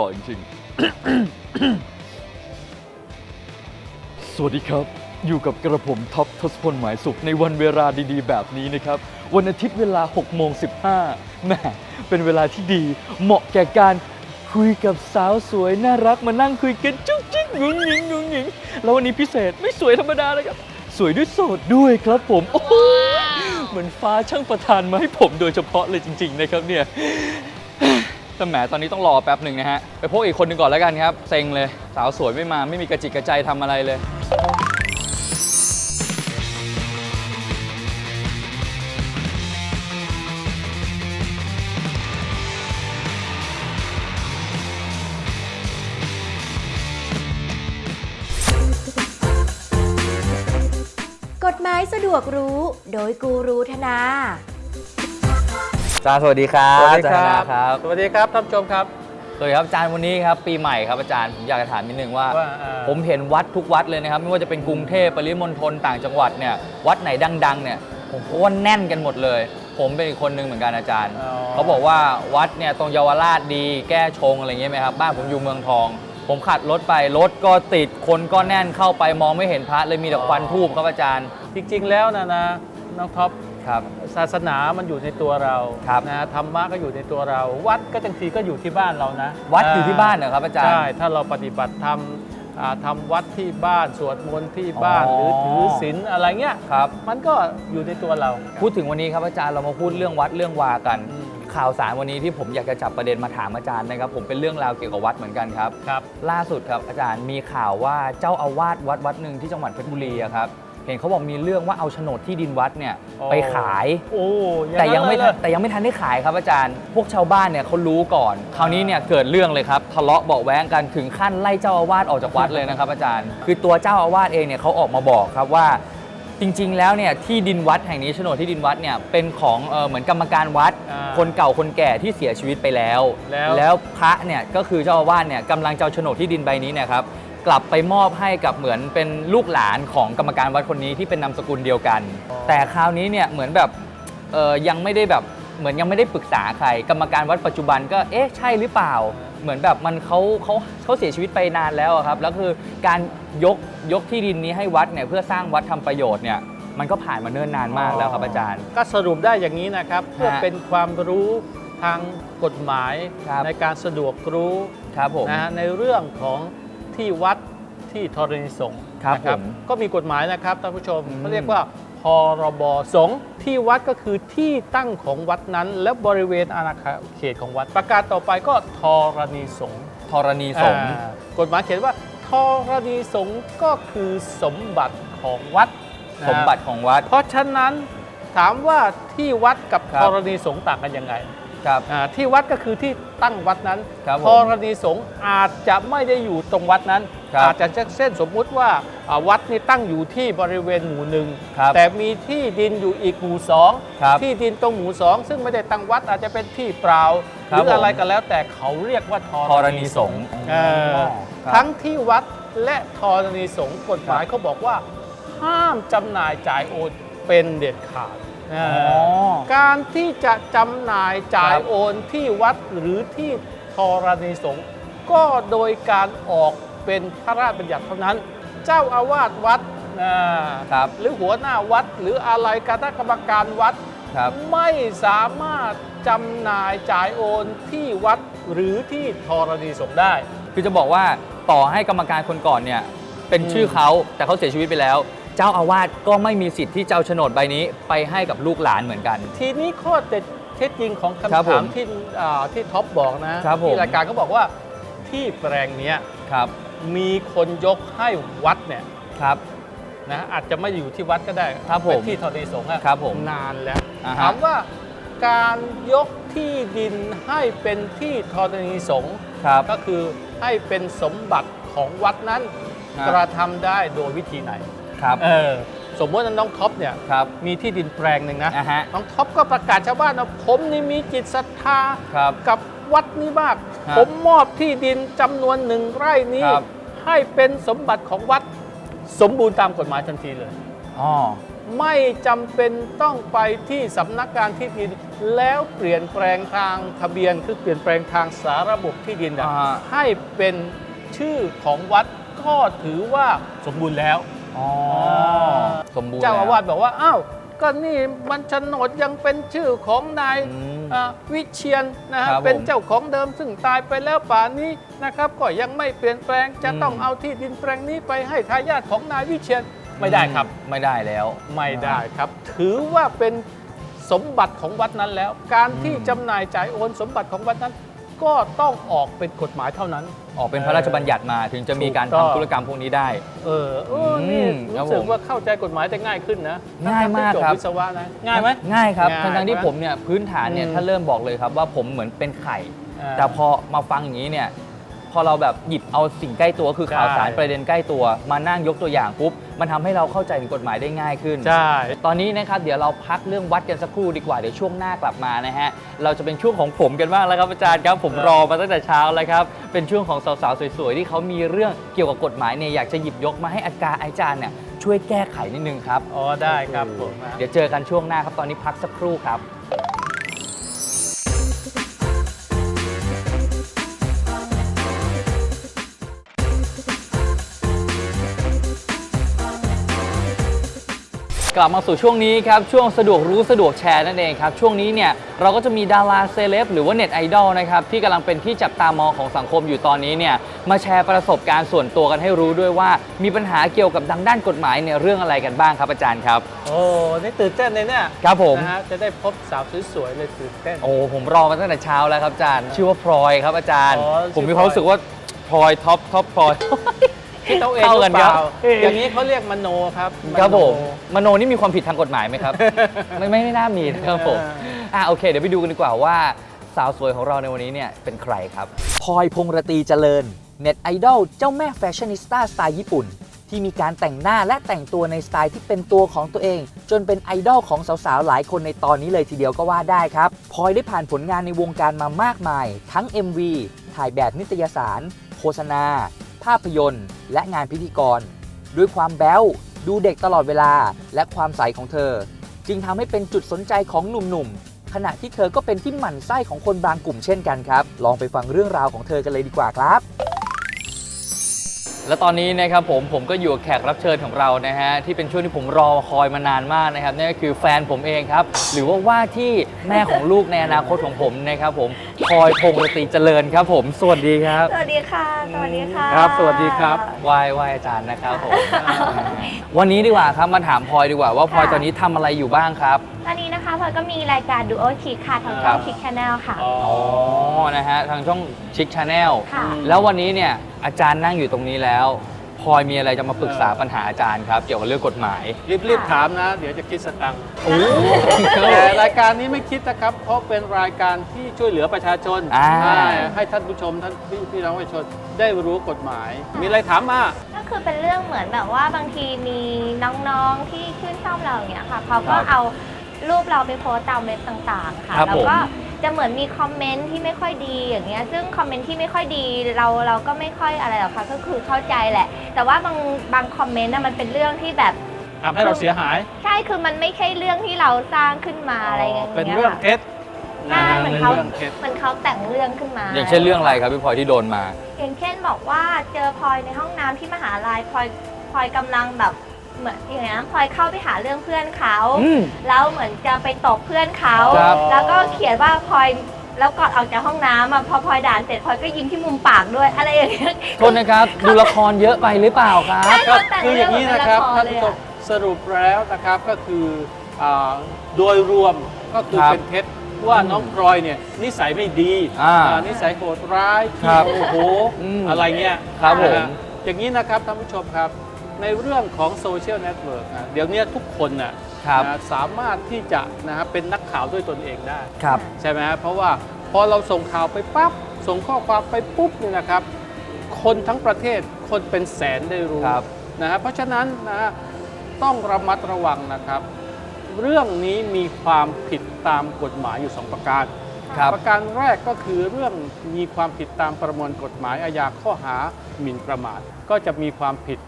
ล่อจริงสวัสดีครับ อยู่กับกระผมท็อปทศพลหมายสุขในวันเวลาดีๆ แบบนี้นะครับ วันอาทิตย์เวลา6โมง15แหมเป็นเวลาที่ดี เหมาะแก่การคุยกับสาวสวยน่ารักมานั่งคุยกันจุ๊กจิ๊กงุ้งงิงงุ้งงิงแล้ววันนี้พิเศษไม่สวยธรรมดาเลยครับ สวยด้วยโสดด้วยครับผม โอ้โหเหมือนฟ้าช่างประทานมาให้ผมโดยเฉพาะเลยจริง ๆ นะครับเนี่ย แต่แหมตอนนี้ต้องรอแป๊บหนึ่งนะฮะ ไปพบอีกคนหนึ่งก่อนแล้วกันครับ เซ็งเลย สาวสวยไม่มาไม่มีกระจิกกระใจทำอะไรเลย กฎหมายสะดวกรู้ โดยกูรูธนาอา จารย์สวัสดีครับสวัสดีครับอาจารย์ครับ สวัสดีครับท่านผู้ชมครับ สวัสดีครับอาจารย์วันนี้ครับปีใหม่ครับอาจารย์ผมอยากจะถามนิดนึงว่า ว่าอ่าผมเห็นวัดทุกวัดเลยนะครับ ไม่ว่าจะเป็นกรุงเทพปริมณฑลต่างจังหวัดเนี่ยวัดไหนดังๆเนี่ยผมก็ว่าแน่นกันหมดเลย ผมเป็นอีกคนหนึงเหมือนกันอาจารย์ อ๋อ เขาบอกว่าวัดเนี่ยตรงเยาวราชดีแก้ชงอะไรเงี้ยไหมครับบ้านผมอยู่เมืองทอง ผมขับรถไปรถก็ติดคนก็แน่นเข้าไปมองไม่เห็นพระเลยมีแต่ควันทูบครับอาจารย์ จริงๆแล้วนะนะน้องท็อป ครับศาสนามันอยู่ในตัวเราครับนะธรรมะก็อยู่ในตัวเรา วัดก็บางทีก็อยู่ที่บ้านเรานะ วัดอยู่ที่บ้านเหรอครับอาจารย์ ใช่ ถ้าเราปฏิบัติธรรมอ่าทำวัดที่บ้านสวดมนต์ที่บ้านอ๋อหรือถือศีลอะไรเงี้ยครับ มันก็อยู่ในตัวเรา พูดถึงวันนี้ครับอาจารย์เรามาพูดเรื่องวัดเรื่องวากันอืมข่าวสารวันนี้ที่ผมอยากจะจับประเด็นมาถามอาจารย์นะครับผมเป็นเรื่องราวเกี่ยวกับวัดเหมือนกันครับครับ ล่าสุดครับอาจารย์มีข่าวว่าเจ้าอาวาสวัดวัดหนึ่งที่จังหวัดเพชรบุรีอะครับ เห็นเขาบอกมีเรื่องว่าเอาโฉนดที่ดินวัดเนี่ยอ๋อไปขาย โอ้อาแต่ยังไม่นั้นทัเลนแต่ยังไม่ทันได้ขายครับอาจารย์ พวกชาวบ้านเนี่ยเขารู้ก่อน คราวนี้เนี่ยเกิดเรื่องเลยครับ ทะเลาะเบาะแว้งกันถึงขั้นไล่เจ้าอาวาสออกจากวัดเลยนะครับ อาจารย์ คือตัวเจ้าอาวาสเองเนี่ยเขาออกมาบอกครับว่า จริง ๆ แล้วเนี่ยที่ดินวัดแห่งนี้โฉนดที่ดินวัดเนี่ยเป็นของเออเหมือนกรรมการวัด อ่าคนเก่าคนแก่ที่เสียชีวิตไปแล้วแล้วแล้วพระเนี่ยก็คือเจ้าอาวาสเนี่ยกำลังจะเอาโฉนดที่ดินใบนี้เนะครับ กลับไปมอบให้กับเหมือนเป็นลูกหลานของกรรมการวัดคนนี้ที่เป็นนามสกุลเดียวกัน แต่คราวนี้เนี่ยเหมือนแบบเออยังไม่ได้แบบเหมือนยังไม่ได้ปรึกษาใคร กรรมการวัดปัจจุบันก็เอ๊ะใช่หรือเปล่า เหมือนแบบมันเขาเขาเขาเสียชีวิตไปนานแล้วอะครับแล้วคือการยกยกที่ดินนี้ให้วัดเนี่ยเพื่อสร้างวัดทำประโยชน์เนี่ยมันก็ผ่านมาเนิ่นนานมากแล้วครับอาจารย์ ก็สรุปได้อย่างนี้นะครับเพื่อฮะเป็นความรู้ทางกฎหมายครับ ในการสะดวกรู้ครับผม นะฮะในเรื่องของ ที่วัดที่ธรณีสงฆ์ครับนะผมก็มีกฎหมายนะครับท่านผู้ชมอืม เขาเรียกว่าพรบสงฆ์ที่วัดก็คือที่ตั้งของวัดนั้น และบริเวณอาณาเขตของวัด ประกาศต่อไปก็ธรณีสงฆ์ธรณีสงฆ์อ่ากฎหมายเขียนว่าธรณีสงฆ์ก็คือสมบัติของวัดนะฮะสมบัติของวัด เพราะฉะนั้นถามว่าที่วัดกับครัธบ รณีสงฆ์ต่างกันยังไง ครับอ่าที่วัดก็คือที่ตั้งวัดนั้นครับผมธรณีสงฆ์อาจจะไม่ได้อยู่ตรงวัดนั้น ครับอาจจะเช่นสมมุติว่าอ่าวัดนี่ตั้งอยู่ที่บริเวณหมู่หนึ่งครับแต่มีที่ดินอยู่อีกหมู่สองครับที่ดินตรงหมู่สองซึ่งไม่ได้ตั้งวัดอาจจะเป็นที่เปล่าหครับรืออะไรผม ก็แล้วแต่เขาเรียกว่าธธรรณีณีสสงงฆ์ฆ์อ๋อเออครับทั้งที่วัดและธรณีสงฆ์กฎหมายเขาบอกว่า ห้ามจำหน่ายจ่ายโอนเป็นเด็ดขาด เอออ๋อการที่จะจำหน่ายจ่ายครับ โอนที่วัดหรือที่ธรณีสงฆ์ก็โดยการออกเป็นพระราชบัญญัติเท่านั้น เจ้าอาวาสวัดอ่าครับ หรือหัวหน้าวัดหรืออะไรคณะกรรมการวัด ครับ ไม่สามารถจำหน่ายจ่ายโอนที่วัดหรือที่ธรณีสงฆ์ได้ คือจะบอกว่าต่อให้กรรมการคนก่อนเนี่ยเป็นอืมชื่อเขาแต่เขาเสียชีวิตไปแล้ว เจ้าอาวาสก็ไม่มีสิทธิ์ที่จะเอาโฉนดใบนี้ไปให้กับลูกหลานเหมือนกัน ทีนี้ข้อเท็จเท็จจริงของครับคำผถามมที่อ่าที่ท็อปบอกนะครับผม ที่รายการเขาบอกว่าที่แปลงเนี้ยครับมีคนยกให้วัดเนี่ยครับ นะอาจจะไม่อยู่ที่วัดก็ได้ครับผมเป็นที่ธรณีสงฆ์อะครับผมนานแล้วอ่าฮะ ถามว่าการยกที่ดินให้เป็นที่ธรณีสงฆ์ ครับ ก็คือให้เป็นสมบัติของวัดนั้นฮะ กระทำได้โดยวิธีไหน ครับ เออ สมมติว่าน้องท็อปเนี่ยครับ มีที่ดินแปลงหนึ่งนะอะฮะ น้องท็อปก็ประกาศชาวบ้านว่าผมนี่มีจิตศรัทธาครับกับวัดนี้มาก ฮะผมมอบที่ดินจำนวนหนึ่งไร่นี้ ครับ ให้เป็นสมบัติของวัดสมบูรณ์ตามกฎหมายทันทีเลย อ๋อ ไม่จำเป็นต้องไปที่สำนักงานที่ดิน แล้วเปลี่ยนแปลงทางทะเบียนคือเปลี่ยนแปลงทางสาระบบที่ดินอะอ่าฮะ ให้เป็นชื่อของวัดก็ถือว่าสมบูรณ์แล้ว อ๋อสมบูรณ์เจ้าอาวาสแล้วบอกว่าอ้าวก็นี่มันโฉนดยังเป็นชื่อของนายอืมอ่าวิเชียนนะฮะครับผมเป็นเจ้าของเดิมซึ่งตายไปแล้วป่านนี้นะครับ ก็ยังไม่เปลี่ยนแปลงจะอืมต้องเอาที่ดินแปลงนี้ไปให้ทายาทของนายวิเชียนไม่ได้ครับ ไม่ได้แล้วไม่ได้ครับ ถือว่าเป็นสมบัติของวัดนั้นแล้ว การที่อืมจำหน่ายจ่ายโอนสมบัติของวัดนั้น ก็ต้องออกเป็นกฎหมายเท่านั้น ออกเป็นพระราชบัญญัติมาถึงจะมีการถูกต้องทำธุรกรรมพวกนี้ได้ เออเออนี่อืมครับรู้สึกผม ว่าเข้าใจกฎหมายแต่ง่ายขึ้นนะง่ายมากทั้งๆที่จครับวิศวะนะ ง่ายไหม ง่ายครับง่ายทั้งๆที่ไหมผมเนี่ยพื้นฐานเนี่ยอืมถ้าเริ่มบอกเลยครับว่าผมเหมือนเป็นไข่ อ่าแต่พอมาฟังอย่างนี้เนี่ย พอเราแบบหยิบเอาสิ่งใกล้ตัวคือใช่ข่าวสารประเด็นใกล้ตัวมานั่งยกตัวอย่างปุ๊บมันทำให้เราเข้าใจถึงกฎหมายได้ง่ายขึ้น ใช่ ตอนนี้นะครับเดี๋ยวเราพักเรื่องวัดกันสักครู่ดีกว่าเดี๋ยวช่วงหน้ากลับมานะฮะเราจะเป็นช่วงของผมกันบ้างแล้วครับอาจารย์ครับผมรอมาตั้งแต่เช้าแล้วครับเป็นช่วงของสาวๆสวยๆที่เขามีเรื่องเกี่ยวกับกฎหมายเนี่ยอยากจะหยิบยกมาให้อาจารย์อาจารย์เนี่ยช่วยแก้ไขนิดนึงครับ อ๋อ ได้ครับผมนะเดี๋ยวเจอกันช่วงหน้าครับ ตอนนี้พักสักครู่ครับ ลับมาสู่ช่วงนี้ครับ ช่วงสะดวกรู้สะดวกแชร์นั่นเองครับ ช่วงนี้เนี่ยเราก็จะมีดาราเซเลบหรือว่าเน็ตไอดอลนะครับที่กำลังเป็นที่จับตามองของสังคมอยู่ตอนนี้เนี่ยมาแชร์ประสบการณ์ส่วนตัวกันให้รู้ด้วยว่า มีปัญหาเกี่ยวกับดังด้านกฎหมายเนี่ยเรื่องอะไรกันบ้างครับอาจารย์ครับ โอ้ นี่ตื่นเต้นเลยเนี่ยครับผม นะฮะ จะได้พบสาวสวยๆเลยตื่นเต้น โอ้ผมรอมาตั้งแต่เช้าแล้วครับอาจารย์ ชื่อว่าพลอยครับอาจารย์ อ๋อผมมีชื่อความรู้สึกว่าพลอยท็อปท็อปพลอย คิดเอาเองเข้าหกัรืนอเปล่าครับอย่างนี้เขาเรียกมโนครับครับผมมโนมโนนี่มีความผิดทางกฎหมายไหมครับ ไม่ไม่ไม่น่ามีนะครับผมเอออะโอเค เดี๋ยวไปดูกันดีกว่าว่าสาวสวยของเราในวันนี้เนี่ยเป็นใครครับ พลอยพงรตีเจริญ เน็ตไอดอลเจ้าแม่แฟชั่นนิสต้าสไตล์ญี่ปุ่น ที่มีการแต่งหน้าและแต่งตัวในสไตล์ที่เป็นตัวของตัวเอง จนเป็นไอดอลของสาวๆ หลายคนในตอนนี้เลยทีเดียวก็ว่าได้ครับพลอยได้ผ่านผลงานในวงการมามากมาย ทั้ง MV ถ่ายแบบนิตยสาร โฆษณา ภาพยนตร์ และงานพิธีกร ด้วยความแบ๊วดูเด็กตลอดเวลาและความใสของเธอ จึงทำให้เป็นจุดสนใจของหนุ่มๆ ขณะที่เธอก็เป็นที่หมั่นไส้ของคนบางกลุ่มเช่นกันครับ ลองไปฟังเรื่องราวของเธอกันเลยดีกว่าครับ และตอนนี้นะครับผมผมก็อยู่กับแขกรับเชิญของเรานะฮะที่เป็นช่วงที่ผมรอคอยมานานมากนะครับนั่นก็คือแฟนผมเองครับ หรือว่าว่าที่แม่ของลูกในอนาคตของผมนะครับผม พลอยพงษ์รตรีเจริญครับผม สวัสดีครับ สวัสดีค่ะ สวัสดีค่ะ ครับ สวัสดีครับไหว้ไหว้อาจารย์นะครับผม วันนี้ดีกว่าครับ มาถามพลอยดีกว่าว่าพลอยตอนนี้ทำอะไรอยู่บ้างครับ ตอนนี้นะคะพลอยก็มีรายการ Duo Chic ค่ะทางครัช่อบง Chic Channel ค่ะอ๋ออ๋อ นะฮะ ทางช่องชิคชาแนลค่ะ แล้ววันนี้เนี่ยอาจารย์นั่งอยู่ตรงนี้แล้ว พลอยมีอะไรจะมาปรึกษาปัญหาอาจารย์ครับ เกี่ยวกับเรื่องกฎหมาย รีบๆถามนะ เดี๋ยวจะคิดสตังค์โอ้แต่รายการนี้ไม่คิดนะครับ เพราะเป็นรายการที่ช่วยเหลือประชาชน อ่า ให้ให้ท่านผู้ชมท่านพี่พี่น้องประชาชนได้รู้กฎหมาย มีอะไรถามมา ก็คือเป็นเรื่องเหมือนแบบว่าบางทีมีน้องๆที่ชื่นชอบเราอย่างเงี้ยค่ะเขาก็เอารูปเราไปโพสต์ตามเว็บต่างๆค่ะ ครับแล้วผมก็ จะเหมือนมีคอมเมนต์ที่ไม่ค่อยดีอย่างเงี้ยซึ่งคอมเมนต์ที่ไม่ค่อยดีเราเราก็ไม่ค่อยอะไรหรอกค่ะก็คือเข้าใจแหละ แต่ว่าบางบางคอมเมนต์น่ะมันเป็นเรื่องที่แบบ ทำให้เราเสียหายใช่คือมันไม่ใช่เรื่องที่เราสร้างขึ้นมาอะไรอย่างเงี้ยเป็นเรื่องค่ะเท็จใช่เหมือนเขาเรื่องเท็จ เหมือนเขาแต่งเรื่องขึ้นมา อย่างเช่นเรื่องอะไรครับพี่พลอยที่โดนมา อย่างเช่นบอกว่าเจอพลอยในห้องน้ำที่มหาลัยพลอยพลอยกำลังแบบ เหมือนอย่างนี้ยพลอยเข้าไปหาเรื่องเพื่อนเขาอืมแล้วเหมือนจะไปตบเพื่อนเขาครับ แล้วก็เขียนว่าพลอยแล้วก่อนออกจากห้องน้ำอะพอพลอยด่านเสร็จพลอยก็ยิ้มที่มุมปากด้วยอะไรอย่างเงี้ย โทษนะครับ ดูละครเยอะไปหรือเปล่าครับใช่ก็แต่งคืออย่างนี้นะครับเรื่องท่านเหมืผู้อนชละครมสรุปแล้วนะครับก็คืออ่าโดยรวมก็คือครับเป็นเท็จว่าน้องพลอยเนี่ยนิสัยไม่ดีอ่าอ่านิสัยโหดร้ายครัขี้บโมโหอืมอะไรเงี้ยครับผม นะฮะอย่างนี้นะครับท่านผู้ชมครับ ในเรื่องของโซเชียลเน็ตเวิร์กนะเดี๋ยวนี้ทุกคนน่ะครับนะสามารถที่จะนะครับเป็นนักข่าวด้วยตนเองได้ ครับ ใช่ไหมฮะเพราะว่าพอเราส่งข่าวไปปั๊บส่งข้อความไปปุ๊บเนี่ยนะครับ คนทั้งประเทศคนเป็นแสนได้รู้ครับ นะฮะเพราะฉะนั้นนะฮะต้องระมัดระวังนะครับ เรื่องนี้มีความผิดตามกฎหมายอยู่ 2 ประการ ครับ ประการแรกก็คือเรื่องมีความผิดตามประมวลกฎหมายอาญาข้อหาหมิ่นประมาท ก็จะมีความผิด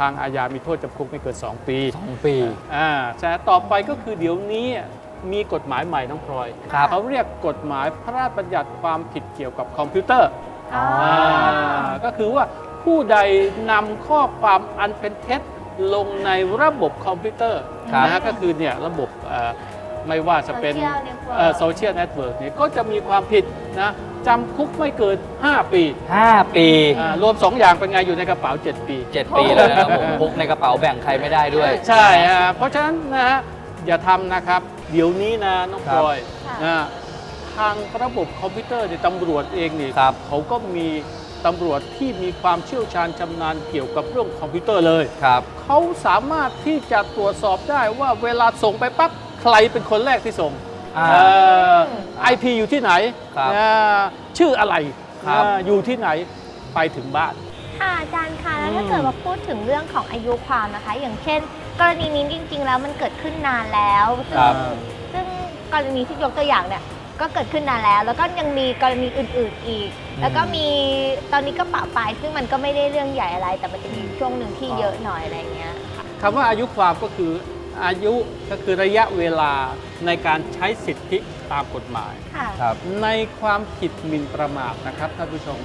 ทางอาญามีโทษจำคุกไม่เกิน 2 ปีสองปีอ่าแต่ต่อไปก็คือเดี๋ยวนี้มีกฎหมายใหม่น้องพลอยครับเขาเรียกกฎหมายพระราชบัญญัติความผิดเกี่ยวกับคอมพิวเตอร์อ๋ออ่าก็คือว่าผู้ใดนำข้อความอันเป็นเท็จลงในระบบคอมพิวเตอร์ครับนะฮะก็คือเนี่ยระบบเอ่อ ไม่ว่าจะเป็น Social network โซเชียลเน็ตเวิร์กเนี่ยก็จะมีความผิดนะจำคุกไม่เกิน 5 ปีห้าปี อ่ารวม 2 อย่างเป็นไงอยู่ในกระเป๋า 7 ปีเจ็ดปีเลยนะครับผมพกในกระเป๋าแบ่งใครไม่ได้ด้วย ใช่ฮะเพราะฉะนั้นนะฮะอย่าทำนะครับ เดี๋ยวนี้นะน้องคพรับลอยค่ะนะทางระบบคอมพิวเตอร์เนี่ยตำรวจเองนี่ครับ เขาก็มีตำรวจที่มีความเชี่ยวชาญชำนาญเกี่ยวกับเรื่องคอมพิวเตอร์เลย ครับ เขาสามารถที่จะตรวจสอบได้ว่าเวลาส่งไปปั๊บ ใครเป็นคนแรกที่ส่งอ่าไอพีอยู่ที่ไหนครับอ่าชื่ออะไรครับ อ่าอยู่ที่ไหนไปถึงบ้าน ค่ะอาจารย์คะแล้วอืมถ้าเกิดว่าพูดถึงเรื่องของอายุความนะคะ อย่างเช่น กรณีนี้จริง ๆ แล้วมันเกิดขึ้นนานแล้วซึ่งครับ ซึ่งกรณีที่ยกตัวอย่างเนี่ยก็เกิดขึ้นนานแล้ว แล้วก็ยังมีกรณีอื่น ๆอีก แล้วก็มีตอนนี้ก็ปะปลายซึ่งมันก็ไม่ได้เรื่องใหญ่อะไร แต่มันจะมีช่วงหนึ่งที่เยอะหน่อยอะไรอย่างเงี้ยค่ะคำว่าอายุความก็คือ อายุก็คือระยะเวลาในการใช้สิทธิตามกฎหมาย ค่ะ ครับ ในความผิดหมิ่นประมาทนะครับท่านผู้ชม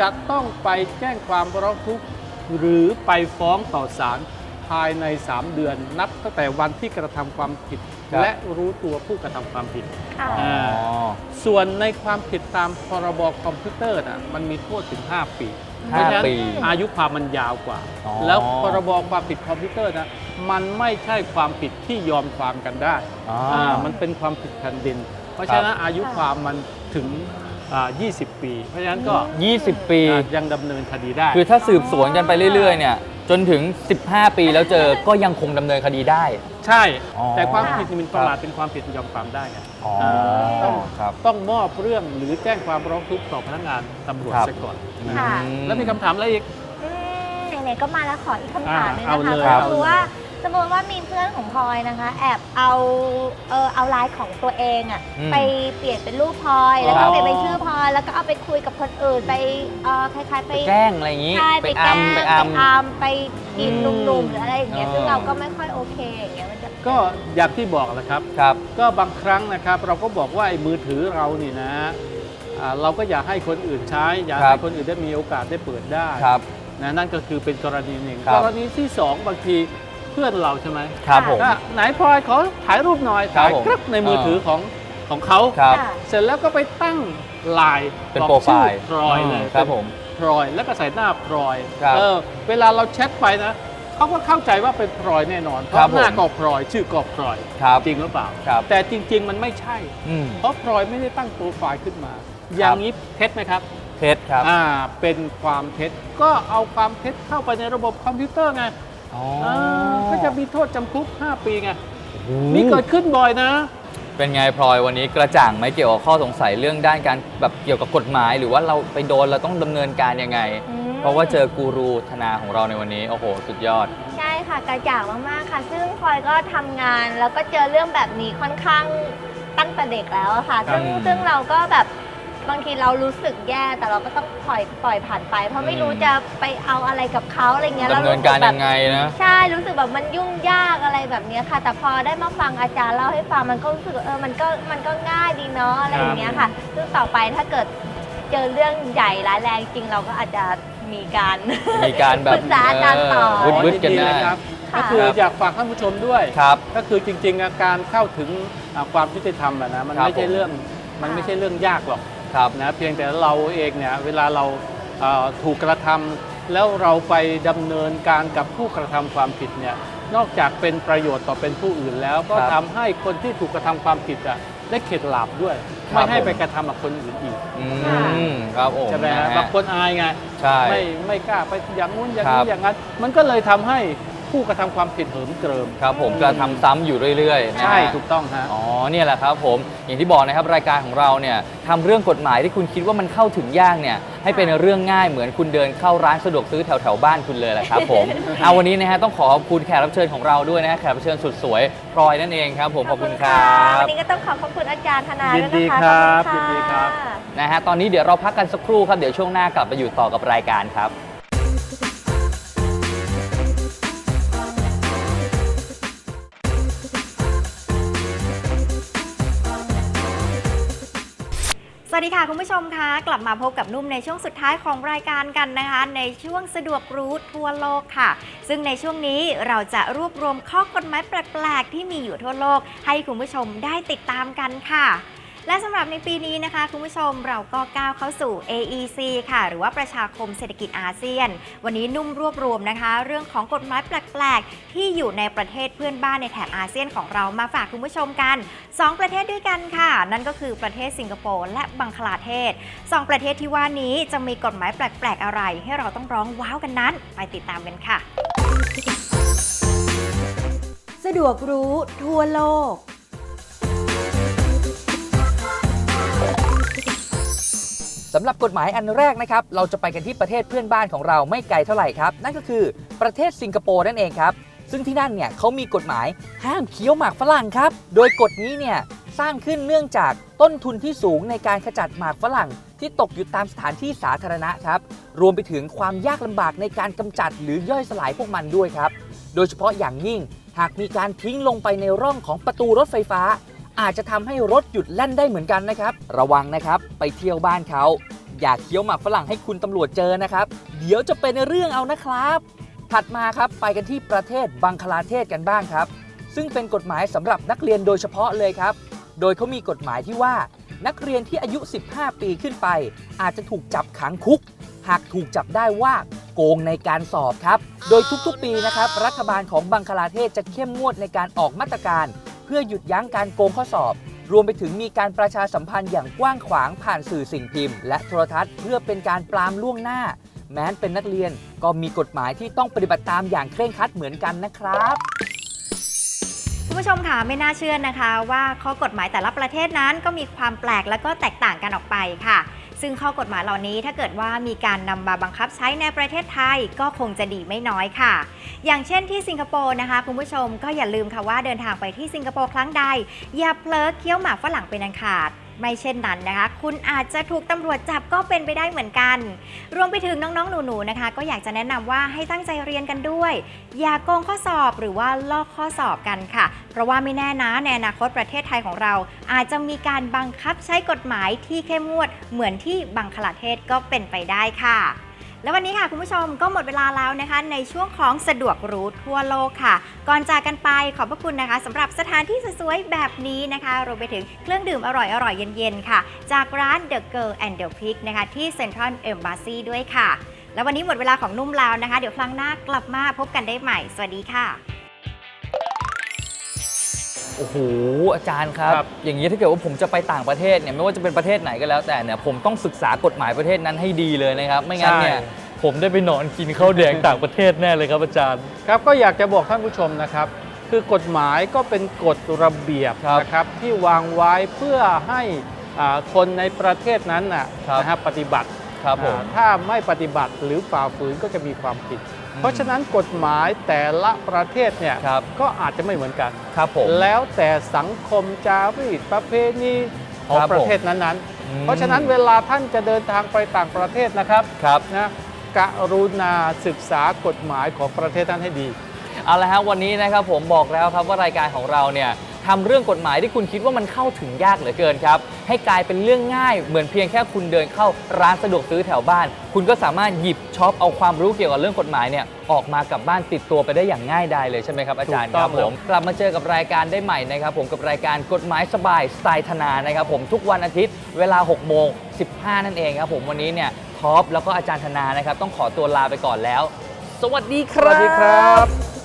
จะต้องไปแจ้งความร้องทุกข์หรือไปฟ้องต่อศาลภายใน 3 เดือนนับตั้งแต่วันที่กระทำความผิด ครับ และรู้ตัวผู้กระทำความผิด ค่ะอ่าส่วนในความผิดตามพรบคอมพิวเตอร์นะมันมีโทษถึง 5 ปี เพห้าราะฉะนั้นปีอายุความมันยาวกว่า อ๋อ แล้วพรบความผิดคอมพิวเตอร์นะ มันไม่ใช่ความผิดที่ยอมความกันได้อ๋ออ่ามันเป็นความผิดแผ่นดิน เพราะฉะนั้นอายุความมันถึงอ่า20 ปี เพราะฉะนั้นก็20 ปี อ่ายังดำเนินคดีได้ คือถ้าสืบสวนกันไปเรื่อย ๆ เนี่ย จนถึง 15 ปีแล้วเจอก็ยังคงดำเนินคดีได้ ใช่ อ๋อแต่ความผิดหมิ่นประมาทเป็นความผิดที่ยอมความได้ไงอ๋อต้องครับ ต้องมอบเรื่องหรือแจ้งความร้องทุกข์ต่อพนักงานตำรวจครับเสียก่อน ค่ะ อืแล้วมีคำถามอะไรอีก อืมไหนๆก็มาแล้วขออีกคำถามหนึงอ่านะเอาคะเลยก็ครับคือว่า สมมติว่ามีเพื่อนของพลอยนะคะ แอบเอาเออเอาไลน์ของตัวเองอะอืมไปเปลี่ยนเป็นรูปพลอย แล้วครัก็บเปลี่ยนเป็นชื่อพลอยแล้วก็เอาไปคุยกับคนอื่นไปเออคล้ายๆไปไปแกล้งอะไรอย่างนี้ ใช่ไปไปอัแกล้มงไปไปอัม อัมไปจีบอืมหนุ่มๆหรืออะไรอย่างเงี้ยเออซึ่งเราก็ไม่ค่อยโอเคอย่างเงี้ยมันจะ ก็อย่างที่บอกแหละครับ ครับ ก็บางครั้งนะครับเราก็บอกว่าไอ้มือถือเรานี่นะอ่าเราก็อยากให้คนอื่นใช้ อยากครัให้บ คนอื่นได้มีโอกาสได้เปิดได้ครับ นะนั่นก็คือเป็นกรณีหนึ่งครักบรณีที่สองบางที เพื่อนเราใช่ไหมครับผมอะไหนพลอยขอถ่ายรูปหน่อยครับถ่ายผม กรึบในมือถือของของเขา ครับ ค่ะ เสร็จแล้วก็ไปตั้งไลน์เป็นบอกโปรไฟล์ชื่อพลอยเลยครับผม พลอยแล้วก็ใส่หน้าพลอยครับเออเวลาเราแชทไปนะเขาก็เข้าใจว่าเป็นพลอยแน่นอนเพครับราะหน้าผม ก็พลอยชื่อก็พลอย ครับ จริงหรือเปล่า ครับ แต่จริง ๆ มันไม่ใช่ อืม เพราะพลอยไม่ได้ตั้งโปรไฟล์ขึ้นมา อย่างนี้เท็จไหมครับ เพชรครับ อ่า เป็นความเท็จ ก็เอาความเท็จเข้าไปในระบบคอมพิวเตอร์ไง อ๋ออ่าก็จะมีโทษจำคุก 5 ปีไงโอ้โหนี่เกิดขึ้นบ่อยนะ เป็นไงพลอยวันนี้กระจ่างไหมเกี่ยวกับข้อสงสัยเรื่องด้านการแบบเกี่ยวกับกฎหมาย หรือว่าเราไปโดนเราต้องดำเนินการยังไง อืม เพราะว่าเจอกูรูทนายของเราในวันนี้ โอ้โห สุดยอด ใช่ค่ะกระจ่างมากๆค่ะ ซึ่งพลอยก็ทำงานแล้วก็เจอเรื่องแบบนี้ค่อนข้างตั้งแต่เด็กแล้วอะค่ะครับซึ่งซึ่งเราก็แบบ บางทีเรารู้สึกแย่แต่เราก็ต้องปล่อยปล่อยผ่านไป เพราะไม่รู้จะไปเอาอะไรกับเขาอะไรเงี้ยดำเนินการยังไงนะใช่รู้สึกแบบมันยุ่งยากอะไรแบบเนี้ยค่ะ แต่พอได้มาฟังอาจารย์เล่าให้ฟังมันก็รู้สึกว่าเออมันก็มันก็ง่ายดีเนาะอะไรอย่างเงี้ยค่ะ ซึ่งต่อไปถ้าเกิดเจอเรื่องใหญ่ร้ายแรงจริงเราก็อาจจะมีการมีการแบบปรึกษาอาจารย์ต่อเออวึดๆกันดีได้เลยครับค่ะก็คือครับอยากฝากท่านผู้ชมด้วยครับ ก็คือจริงๆอาการเข้าถึงอ่าความยุติธรรมอะนะมันครับไม่ใช่ผมเรื่องมันไม่ใช่เรื่องยากหรอก ครับนะเพียงแต่เราเองเนี่ยเวลาเราเอ่อถูกกระทำแล้วเราไปดำเนินการกับผู้กระทำความผิดเนี่ยนอกจากเป็นประโยชน์ต่อเป็นผู้อื่นแล้วก็ครับทำให้คนที่ถูกกระทำความผิดอะได้เข็ดหลาบด้วยครัไม่บให้ผมไปกระทำกับคนอื่นอีกอืมครับผมใช่ไหมนะฮะฮะบางคนอายไงใช่ไม่ไม่กล้าไปอย่างงู้นอย่างครันี้บอย่างนั้น มันก็เลยทำให้ ผู้กระทำความผิดเหิมเกริม ครับผมกระทำซ้ำอยู่เรื่อยๆนะฮะใช่ถูกต้องฮะ อ๋อเนี่ยแหละครับผมอย่างที่บอกนะครับรายการของเราเนี่ยทำเรื่องกฎหมายที่คุณคิดว่ามันเข้าถึงยากเนี่ยให้เป็นเรื่องง่ายเหมือนคุณเดินเข้าร้านสะดวกซื้อแถวแถวๆบ้านคุณเลยแหละครับผมเอาวันนี้นะฮะต้องขอขอบคุณแขกรับเชิญของเราด้วยนะแขกรับเชิญสุดสวยพลอยนั่นเองครับผมขอบคุณครัวับนนี้ก็ต้องขอขอบคุณอาจารย์ธนายิด้วยนดีนะคะครับขอณยินดีครับะนะฮะตอนนี้เดี๋ยวเราพักกันสักครู่ครับเดี๋ยวช่วงหน้ากลับมาอยู่ต่อกับรายการครับ วัสดีค่ะ คุณผู้ชมคะกลับมาพบกับนุ่มในช่วงสุดท้ายของรายการกันนะคะ ในช่วงสะดวกรู้ทั่วโลกค่ะ ซึ่งในช่วงนี้เราจะรวบรวมข้อกฎหมายแปลกๆที่มีอยู่ทั่วโลก ให้คุณผู้ชมได้ติดตามกันค่ะ และสำหรับในปีนี้นะคะคุณผู้ชมเราก็ก้าวเข้าสู่ AEC ค่ะ หรือว่าประชาคมเศรษฐกิจอาเซียน วันนี้นุ่มรวบรวมนะคะ เรื่องของกฎหมายแปลกๆ ที่อยู่ในประเทศเพื่อนบ้านในแถบอาเซียนของเรามาฝากคุณผู้ชมกัน 2 ประเทศด้วยกันค่ะ นั่นก็คือประเทศสิงคโปร์และบังคลาเทศ 2 ประเทศที่ว่านี้จะมีกฎหมายแปลกๆ อะไร ให้เราต้องร้องว้าวกันนั้น ไปติดตามกันค่ะ สะดวกรู้ทั่วโลก สำหรับกฎหมายอันแรกนะครับ เราจะไปกันที่ประเทศเพื่อนบ้านของเราไม่ไกลเท่าไหร่ครับ นั่นก็คือประเทศสิงคโปร์นั่นเองครับ ซึ่งที่นั่นเนี่ยเขามีกฎหมายห้ามเคี้ยวหมากฝรั่งครับ โดยกฎนี้เนี่ยสร้างขึ้นเนื่องจากต้นทุนที่สูงในการขจัดหมากฝรั่ง ที่ตกอยู่ตามสถานที่สาธารณะครับ รวมไปถึงความยากลำบากในการกำจัดหรือย่อยสลายพวกมันด้วยครับ โดยเฉพาะอย่างยิ่งหากมีการทิ้งลงไปในร่องของประตูรถไฟฟ้า อาจจะทำให้รถหยุดแล่นได้เหมือนกันนะครับ ระวังนะครับไปเที่ยวบ้านเขา อย่าเคี้ยวหมากฝรั่งให้คุณตำรวจเจอนะครับ เดี๋ยวจะเป็นเรื่องเอานะครับ ถัดมาครับไปกันที่ประเทศบังคลาเทศกันบ้างครับ ซึ่งเป็นกฎหมายสำหรับนักเรียนโดยเฉพาะเลยครับ โดยเขามีกฎหมายที่ว่า นักเรียนที่อายุ 15 ปีขึ้นไป อาจจะถูกจับขังคุก หากถูกจับได้ว่าโกงในการสอบครับ โดยทุกๆปีนะครับ รัฐบาลของบังคลาเทศจะเข้มงวดในการออกมาตรการ พื่อหยุดยั้งการโกงข้อสอบ รวมไปถึงมีการประชาสัมพันธ์อย่างกว้างขวางผ่านสื่อสิ่งพิมพ์ และโทรทัศน์เพื่อเป็นการปรามล่วงหน้า แม้นเป็นนักเรียนก็มีกฎหมายที่ต้องปฏิบัติตามอย่างเคร่งครัดเหมือนกันนะครับ คุณผู้ชมค่ะไม่น่าเชื่อนะคะ ว่าข้อกฎหมายแต่ละประเทศนั้นก็มีความแปลกและก็แตกต่างกันออกไปค่ะ ซึ่งข้อกฎหมายเหล่านี้ถ้าเกิดว่ามีการนำมาบังคับใช้ในประเทศไทยก็คงจะดีไม่น้อยค่ะ อย่างเช่นที่สิงคโปร์นะคะ คุณผู้ชมก็อย่าลืมค่ะว่าเดินทางไปที่สิงคโปร์ครั้งใด อย่าเพลิเคี้ยวหมากฝรั่งเป็นอันขาด ไม่เช่นนั้นนะคะ คุณอาจจะถูกตำรวจจับก็เป็นไปได้เหมือนกัน รวมไปถึงน้องๆ หนูๆ นะคะ ก็อยากจะแนะนำว่าให้ตั้งใจเรียนกันด้วย อย่าโกงข้อสอบหรือว่าลอกข้อสอบกันค่ะ เพราะว่าไม่แน่นะในอนาคตประเทศไทยของเรา อาจจะมีการบังคับใช้กฎหมายที่เข้มงวดเหมือนที่บังคลาเทศก็เป็นไปได้ค่ะ และวันนี้ค่ะคุณผู้ชมก็หมดเวลาแล้วนะคะ ในช่วงของสะดวกรู้ทั่วโลกค่ะ ก่อนจากกันไปขอบพระคุณนะคะสำหรับสถานที่สวยๆแบบนี้นะคะรวมไปถึงเครื่องดื่มอร่อยๆเย็นๆค่ะ จากร้าน The Girl and the Pig นะคะที่ Central Embassy ด้วยค่ะ และววันนี้หมดเวลาของนุ่มแล้วนะคะ เดี๋ยวครั้งหน้ากลับมาพบกันได้ใหม่ สวัสดีค่ะ โอ้โหอาจารย์ครับ ครับ อย่างนี้ถ้าเกิดว่าผมจะไปต่างประเทศเนี่ยไม่ว่าจะเป็นประเทศไหนก็แล้วแต่เนี่ยผมต้องศึกษากฎหมายประเทศนั้นให้ดีเลยนะครับไม่งั้นเนี่ยผมได้ไปนอนกินข้าวแดงต่างประเทศแน่เลยครับอาจารย์ ครับก็อยากจะบอกท่านผู้ชมนะครับ คือกฎหมายก็เป็นกฎระเบียบครับนะครับที่วางไว้เพื่อให้อ่าคนในประเทศนั้นน่ะครับ นะฮะปฏิบัติครับผม อ่าถ้าไม่ปฏิบัติหรือฝ่าฝืนก็จะมีความผิด เพราะฉะนั้นกฎหมายแต่ละประเทศเนี่ยครับก็อาจจะไม่เหมือนกันครับผมแล้วแต่สังคมจารีตประเพณีของครับผมประเทศนั้นอืมๆเพราะฉะนั้นเวลาท่านจะเดินทางไปต่างประเทศนะครับครับนะกรุณาศึกษากฎหมายของประเทศท่านให้ดีเอาละฮะวันนี้นะครับผมบอกแล้วครับว่ารายการของเราเนี่ย ทำเรื่องกฎหมายที่คุณคิดว่ามันเข้าถึงยากเหลือเกินครับ ให้กลายเป็นเรื่องง่ายเหมือนเพียงแค่คุณเดินเข้าร้านสะดวกซื้อแถวบ้าน คุณก็สามารถหยิบช็อปเอาความรู้เกี่ยวกับเรื่องกฎหมายเนี่ยออกมากลับบ้านติดตัวไปได้อย่างง่ายดายเลยใช่ไหมครับอาจารย์ถูกคต้รัอบงผมกลับมาเจอกับรายการได้ใหม่นะครับผมกับรายการกฎหมายสบายสไตล์ธนานะครับผมทุกวันอาทิตย์เวลา6โมง15 นั่นเองครับผมวันนี้เนี่ยท็อปแล้วก็อาจารย์ธนานะครับต้องขอตัวลาไปก่อนแล้ว สวัสดีคสรับวัสดีครับ